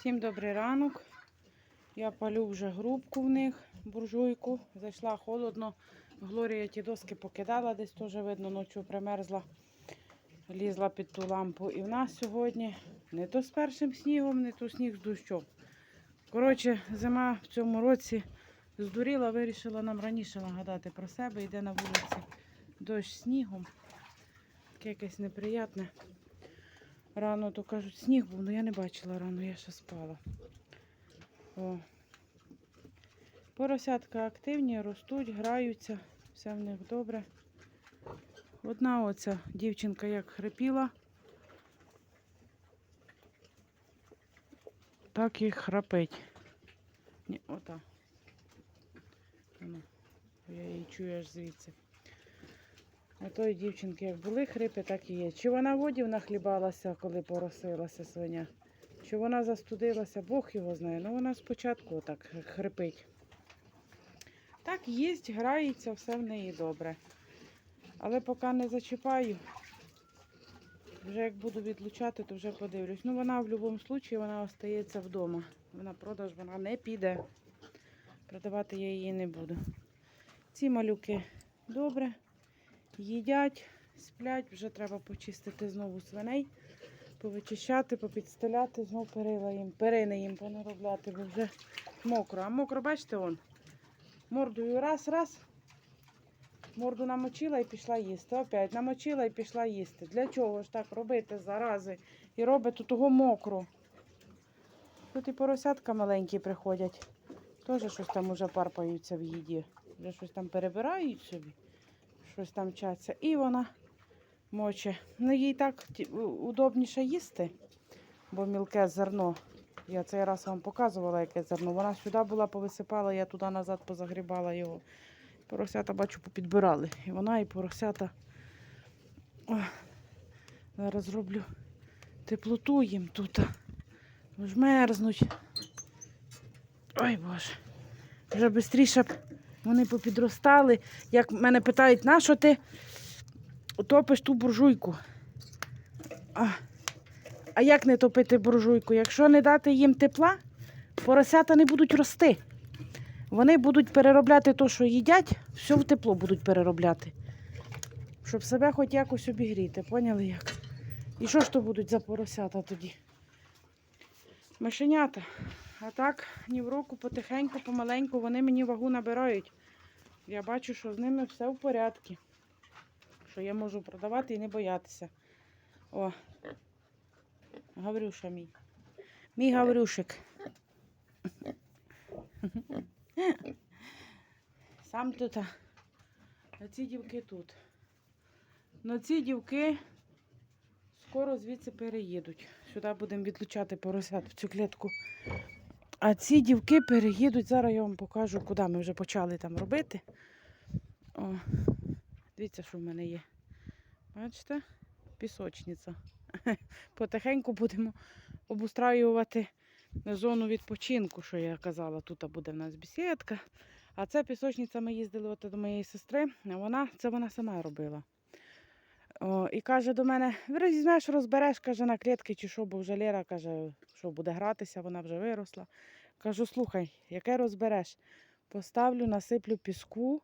Всім добрий ранок. Я палю вже грубку в них, буржуйку. Зайшла холодно. Глорія ті доски покидала, десь теж видно, ночі примерзла. Лізла під ту лампу. І в нас сьогодні не то з першим снігом, не то сніг з дощом. Коротше, зима в цьому році здуріла, вирішила нам раніше нагадати про себе. Йде на вулиці дощ снігом. Таке якесь неприятне. Рано то кажуть, сніг був, але я не бачила рано, я ще спала. О. Поросятка активні, ростуть, граються, все в них добре. Одна оця дівчинка як хрипіла, так і храпить. Ні, ота. Я її чую аж звідси. А тої дівчинки як були хрипи, так і є. Чи вона водів нахлібалася, коли поросилася свиня? Чи вона застудилася, Бог його знає. Ну вона спочатку так хрипить. Так, їсть, грається, все в неї добре. Але поки не зачіпаю, вже як буду відлучати, то вже подивлюсь. Ну вона в будь-якому випадку вона остається вдома. Вона продаж, вона не піде. Продавати я її не буду. Ці малюки добре їдять, сплять, вже треба почистити знову свиней, повичищати, попідстеляти, знову перила їм, перини їм понаробляти, бо вже мокро. А мокро, бачите, он, мордою раз, раз, морду намочила і пішла їсти. Опять намочила і пішла їсти. Для чого ж так робити зарази? І робить того мокро. Тут і поросятка маленькі приходять. Теж щось там уже парпаються в їді. Вже щось там перебирають собі щось там вчаться. І вона моче. Ну, їй так удобніше їсти, бо мілке зерно. Я цей раз вам показувала, яке зерно. Вона сюди була, повисипала, я туди назад позагрібала його. Поросята, бачу, попідбирали. І вона, і поросята. Ой, зараз зроблю теплоту їм тут. Ж мерзнуть. Ой Боже. Вже швидше б вони попідростали. Як мене питають, на що ти топиш ту буржуйку? А, а як не топити буржуйку? Якщо не дати їм тепла, поросята не будуть рости. Вони будуть переробляти те, що їдять, все в тепло будуть переробляти. Щоб себе хоч якось обігріти, поняли як? І що ж то будуть за поросята тоді? Мишенята. А так, ні в року потихеньку, помаленьку вони мені вагу набирають. Я бачу, що з ними все в порядку. Що я можу продавати і не боятися. О, Гаврюша мій. Мій Гаврюшик. Сам тут. а ці дівки тут. Ну ці дівки скоро звідси переїдуть. Сюди будемо відлучати поросят в цю клітку. А ці дівки переїдуть. Зараз я вам покажу, куди ми вже почали там робити. О, дивіться, що в мене є. Бачите? Пісочниця. Потихеньку будемо обустраювати зону відпочинку, що я казала. Тут буде в нас бесідка. А це пісочниця ми їздили от до моєї сестри. Вона, це вона сама робила. О, і каже до мене, візьмеш, розбереш, каже, на клітки чи що, бо вже Лера каже, що буде гратися, вона вже виросла. Кажу, слухай, яке розбереш? Поставлю, насиплю піску,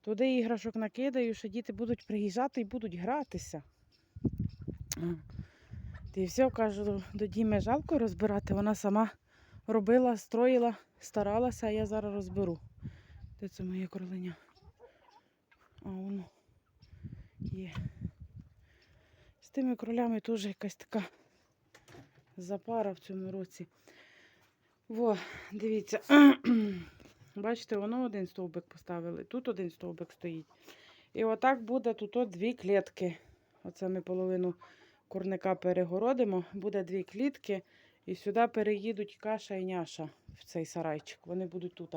туди іграшок накидаю, що діти будуть приїжджати і будуть гратися. Ти все, кажу, до Діми жалко розбирати. Вона сама робила, строїла, старалася, а я зараз розберу. Де це моє кроленя? А воно є. Тими кролями теж якась така запара в цьому році. Во, дивіться. Бачите, воно один стовбик поставили, тут один стовбик стоїть. І отак буде тут от дві клітки. Оце ми половину курника перегородимо, буде дві клітки, і сюди переїдуть каша і няша в цей сарайчик. Вони будуть тут.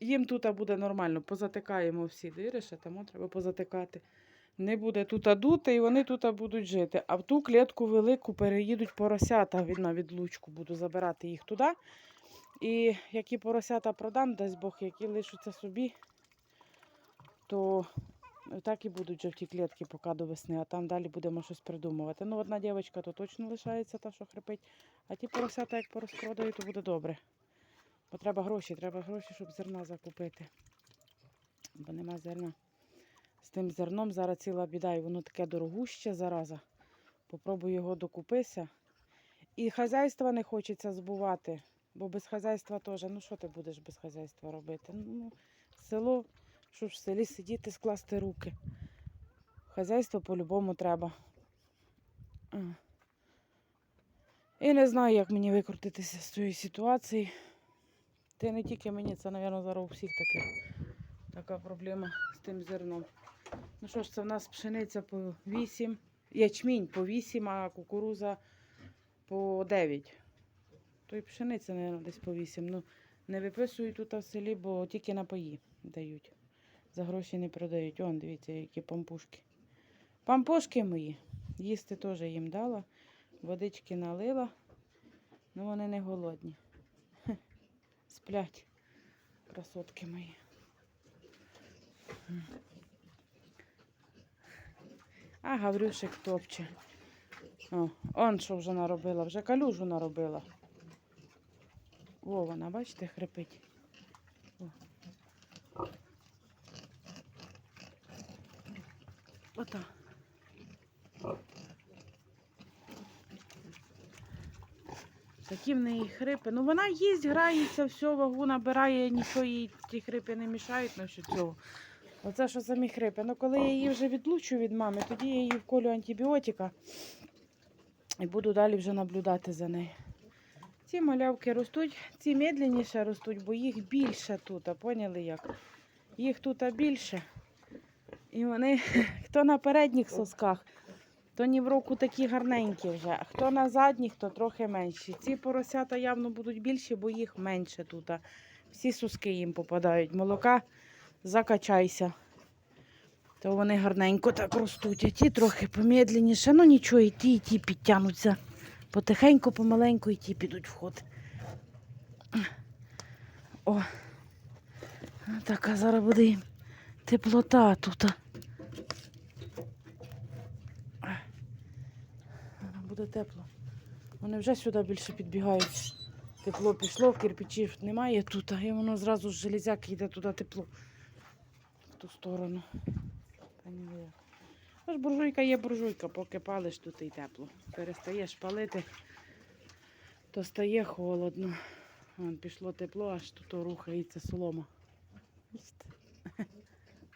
Їм тут буде нормально, позатикаємо всі дири, тому треба позатикати. Не буде тут дути, і вони тут будуть жити. А в ту клітку велику переїдуть поросята від на відлучку. Буду забирати їх туди. І які поросята продам, дасть Бог, які лишаться собі, то Так і будуть жовті клітки поки до весни, а там далі будемо щось придумувати. Ну, одна дівчинка то точно лишається, та, що хрипить. А ті поросята, як порозпродають, то буде добре. Бо треба гроші, треба гроші, щоб зерна закупити. Бо нема зерна. Тим зерном зараз ціла біда, і воно таке дорогуще зараза. Попробую його докупися. І хазяйства не хочеться збувати, бо без хазяйства теж. Ну що ти будеш без хазяйства робити? Ну, село, що ж в селі сидіти, скласти руки. Хазяйство по-любому треба. І не знаю, як мені викрутитися з цієї ситуації. Це не тільки мені, це, мабуть, зараз у всіх таке, така проблема з тим зерном. Ну що ж, це в нас пшениця по 8, ячмінь по 8, а кукуруза по 9. То й пшениця, мабуть, десь по 8. Ну, не виписують тут в селі, бо тільки напої дають. За гроші не продають. Он, дивіться, які пампушки. Пампушки мої. Їсти теж їм дала. Водички налила. Ну вони не голодні. Сплять. Красотки мої. А Гаврюшик топче. О, он що вже наробила, вже калюжу наробила. О, вона, бачите, хрипить. О. Ота. Такі в неї хрипи. Ну вона їсть, грається, все, вагу набирає, нічого їй ті хрипи не мішають на що цього. Оце що самі хрипи. Ну коли я її вже відлучу від мами, тоді я її вколю антибіотика і буду далі вже наблюдати за нею. Ці малявки ростуть, ці медленніше ростуть, бо їх більше тут, а поняли як? Їх тут більше. І вони, хто на передніх сосках, то ні в року такі гарненькі вже. А хто на задніх, то трохи менші. Ці поросята явно будуть більші, бо їх менше тут. Всі соски їм попадають. Молока закачайся. То вони гарненько так ростуть. А ті трохи помедленніше. Ну нічого, і ті, і ті підтягнуться. Потихеньку, помаленьку і ті підуть в ход. О, така зараз буде теплота тут. Буде тепло. Вони вже сюди більше підбігають. Тепло пішло, кирпичів немає тут, і воно зразу з железяки йде туди тепло. Ту сторону. Та ні, як. Аж буржуйка є буржуйка, поки палиш, тут і тепло. Перестаєш палити, то стає холодно. Вон пішло тепло, аж тут рухається солома.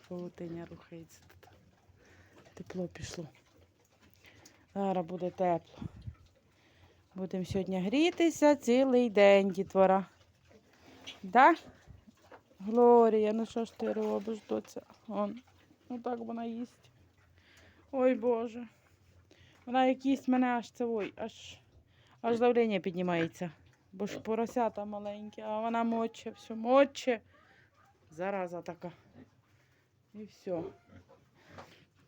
Павутиня рухається тут. Тепло пішло. Зараз буде тепло. Будемо сьогодні грітися цілий день, дітвора. Да? Глорія, ну що ж ти робиш, доця? Он. Ну так вона їсть. Ой Боже. Вона як їсть мене аж це ой, аж, аж давлення піднімається. Бо ж поросята маленькі, а вона моче, все моче. Зараза така. І все.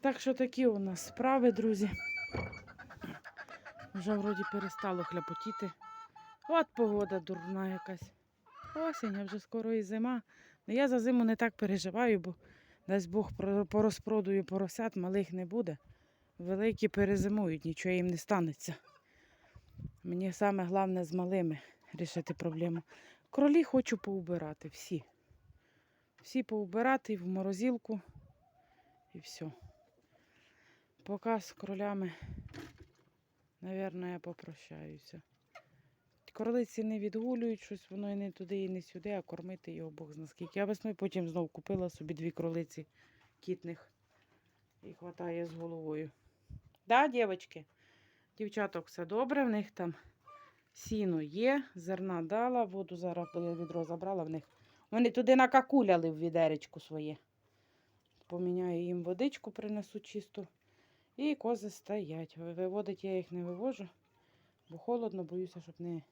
Так що такі у нас справи, друзі. Вже вроді перестало хляпотіти. От погода дурна якась. Осінь, а вже скоро і зима. Ну, я за зиму не так переживаю, бо дасть Бог порозпродую поросят, малих не буде. Великі перезимують, нічого їм не станеться. Мені саме головне з малими рішити проблему. Кролі хочу поубирати всі. Всі поубирати в морозилку. І все. Поки з кролями, напевно, я попрощаюся. Кролиці не відгулюють щось, воно і не туди, і не сюди, а кормити його Бог зна скільки. Я весною потім знов купила собі дві кролиці кітних. І хватає з головою. Да, дівчатки? Дівчаток все добре, в них там сіно є, зерна дала, воду зараз я відро забрала в них. Вони туди накакуляли в відеречку своє. Поміняю їм водичку, принесу чисту. І кози стоять. Виводить я їх не вивожу, бо холодно, боюся, щоб не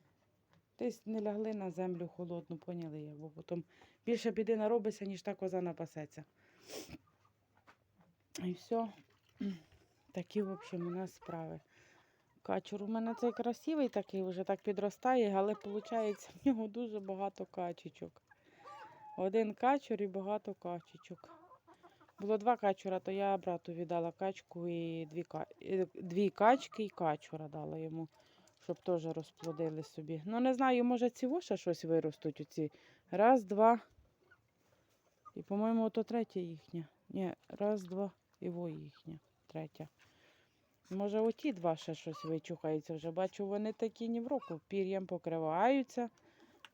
десь не лягли на землю холодну, поняли як, бо потім більше біди наробиться, ніж та коза напасеться. І все. Такі, в общем, у нас справи. Качур у мене цей красивий такий, вже так підростає, але виходить, в нього дуже багато качечок. Один качур і багато качечок. Було два качура, то я брату віддала качку і дві, і дві качки і качура дала йому, щоб теж розплодили собі. Ну, не знаю, може ці воша щось виростуть оці. Раз, два. І, по-моєму, то третя їхня. Ні, раз, два, і во їхня. Третя. Може, оті два ще щось вичухаються вже. Бачу, вони такі ні в року. Пір'ям покриваються.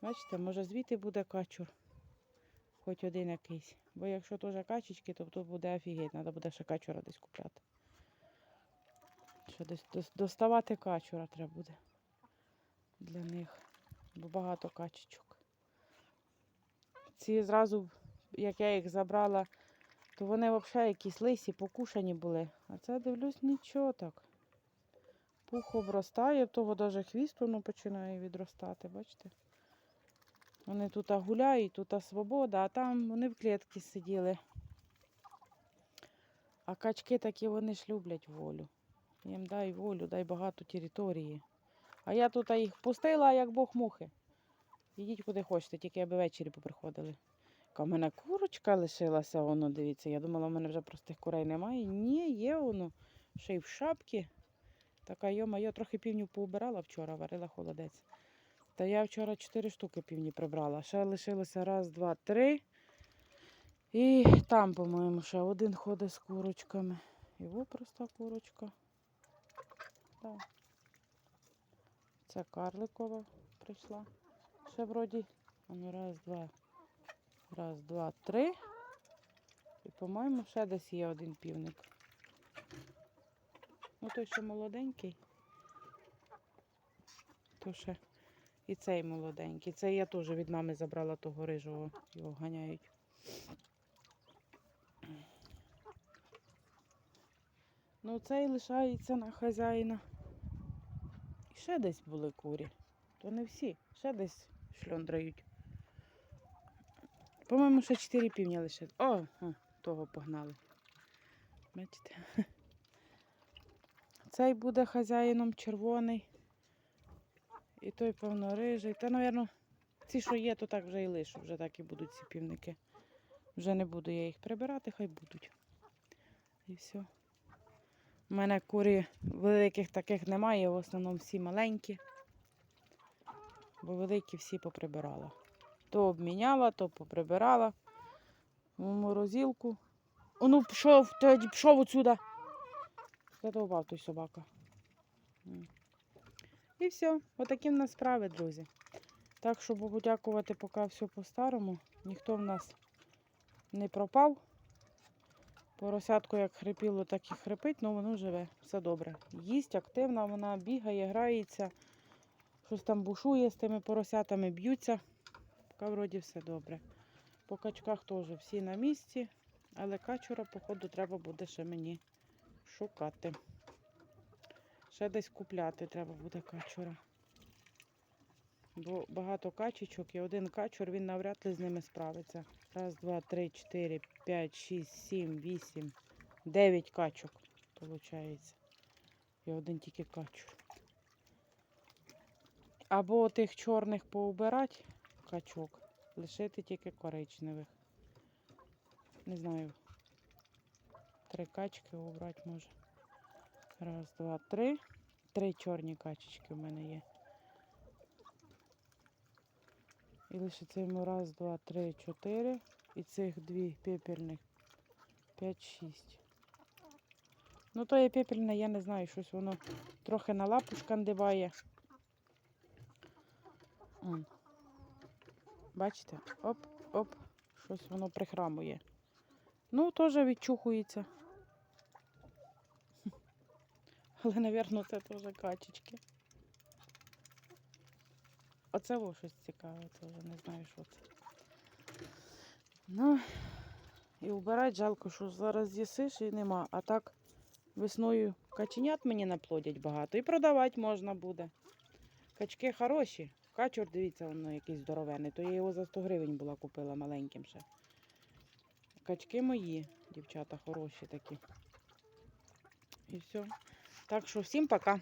Бачите, може звідти буде качур. Хоч один якийсь. Бо якщо теж качечки, то то буде офігеть. Треба буде ще качура десь купляти. Що доставати качура треба буде для них. Бо багато качечок. Ці зразу, як я їх забрала, то вони взагалі якісь лисі, покушані були. А це дивлюсь нічого так. Пух обростає, в того навіть хвіст воно починає відростати, бачите? Вони тут гуляють, тут свобода, а там вони в клітці сиділи. А качки такі вони ж люблять волю. Їм дай волю, дай багато території. А я тут їх пустила, як Бог мухи. Ідіть куди хочете, тільки аби ввечері поприходили. Яка в мене курочка лишилася, воно, дивіться. Я думала, в мене вже простих курей немає. Ні, є воно. Ще й в шапці. Така йома, я трохи півнів поубирала вчора, варила холодець. Та я вчора чотири штуки півні прибрала. Ще лишилося раз, два, три. І там, по-моєму, ще один ходить з курочками. Во проста курочка. Так. Це карликова прийшла. Ще вроді. А ну раз, два. Раз, два, три. І, по-моєму, ще десь є один півник. Ну, той, що молоденький. То ще і цей молоденький. Цей я теж від мами забрала того рижого, його ганяють. Ну, цей лишається на хазяїна. Ще десь були курі. То не всі, ще десь шльондрають. По-моєму, ще чотири півня лише. О, о, того погнали. Бачите? Цей буде хазяїном червоний. І той, певно, рижий. Та, мабуть, ці, що є, то так вже і лишу. Вже так і будуть ці півники. Вже не буду я їх прибирати, хай будуть. І все. У мене курі великих таких немає, в основному всі маленькі. Бо великі всі поприбирала. То обміняла, то поприбирала. У морозилку. О, ну пішов, тоді пішов отсюда. Задовбав той собака. І все, отакі в нас справи, друзі. Так що Богу дякувати, поки все по-старому. Ніхто в нас не пропав. Поросятко як хрипіло, так і хрипить, але воно живе, все добре. Їсть активна, вона бігає, грається, щось там бушує з тими поросятами, б'ються. Поки вроді все добре. По качках теж всі на місці, але качура, походу, треба буде ще мені шукати. Ще десь купляти треба буде качура. Бо багато качечок і один качур, він навряд ли з ними справиться. Раз, два, три, чотири, п'ять, шість, сім, вісім, дев'ять качок, виходить. І один тільки качур. Або тих чорних поубирати качок, лишити тільки коричневих. Не знаю. Три качки убрати може. Раз, два, три. Три чорні качечки в мене є. І лишиться йому раз, два, три, чотири. І цих дві пепельних. П'ять, шість. Ну, то є пепельне, я не знаю, щось воно трохи на лапу шкандибає. М. Бачите? Оп, оп, щось воно прихрамує. Ну, теж відчухується. Але, напевно, це теж качечки. Оце во щось цікаве, це вже не знаю, що це. Ну, і вбирати жалко, що зараз з'їсиш і нема. А так весною каченят мені наплодять багато і продавати можна буде. Качки хороші. Качур, дивіться, воно якийсь здоровений. То я його за 100 гривень була купила маленьким ще. Качки мої, дівчата, хороші такі. І все. Так що всім пока.